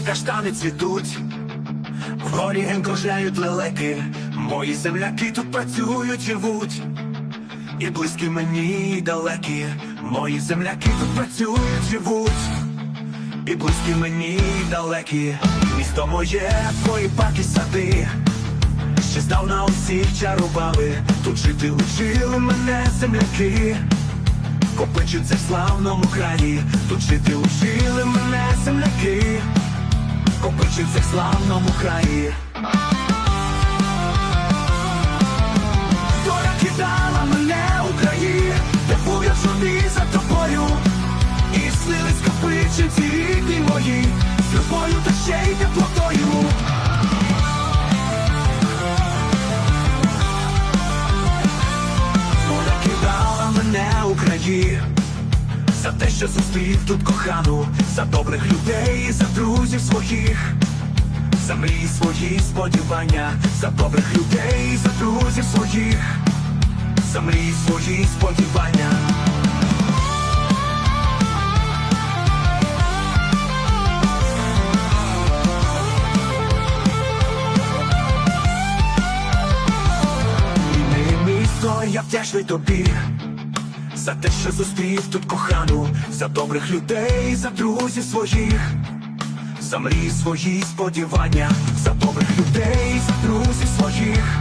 каштани цвітуть, вгорі ген кружляють лелеки, мої земляки тут працюють, живуть, і близькі мені і далекі, мої земляки тут працюють, живуть, і близькі мені і далекі, місто моє, твої парки, сади. Ще здавна усіх чарували, тут жити учили мене земляки, Копичуться в славному краї, тут жити учили мене Копичуться в славному краї. Доля кидала мене у краї, де був я журбі за тобою, і снились копичиці рідні мої, з любою та ще й теплотою. Доля кидала мене у краї За те, що зустрів тут кохану За добрих людей, за друзів своїх За мрії свої сподівання За добрих людей, за друзів своїх За мрії свої сподівання. Місто, я вдячний тобі за те, що зустрів тут кохану, за добрих людей, за друзів своїх, за мрії свої сподівання, за добрих людей, за друзів своїх,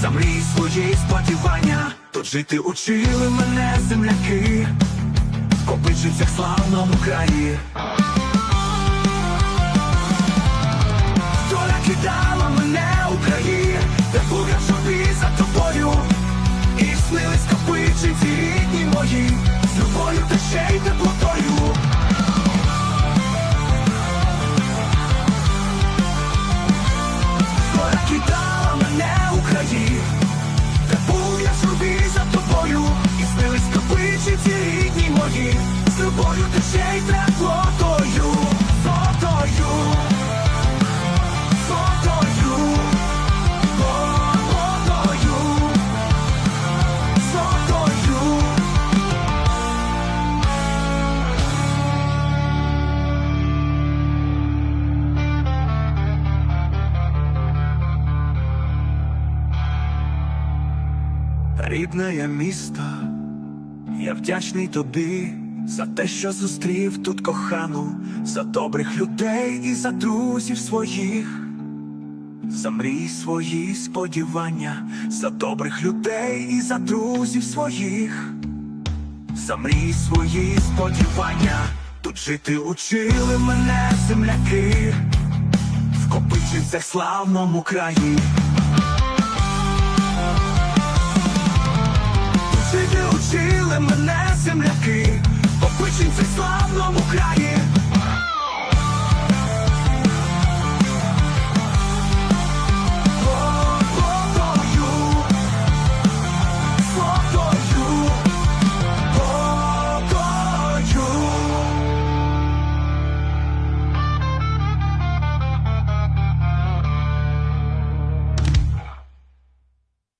за мрії свої сподівання, тут жити учили мене земляки, в Копичицях славному краї. Та ще й теплотою. Зотою. Зотою, водою. Рідне місто, я вдячний тобі за те, що зустрів тут кохану, за добрих людей і за друзів своїх, за мрії свої сподівання, за добрих людей і за друзів своїх, за мрії свої сподівання, тут жити учили мене земляки, в Копичинцях славному краї. Славному краї.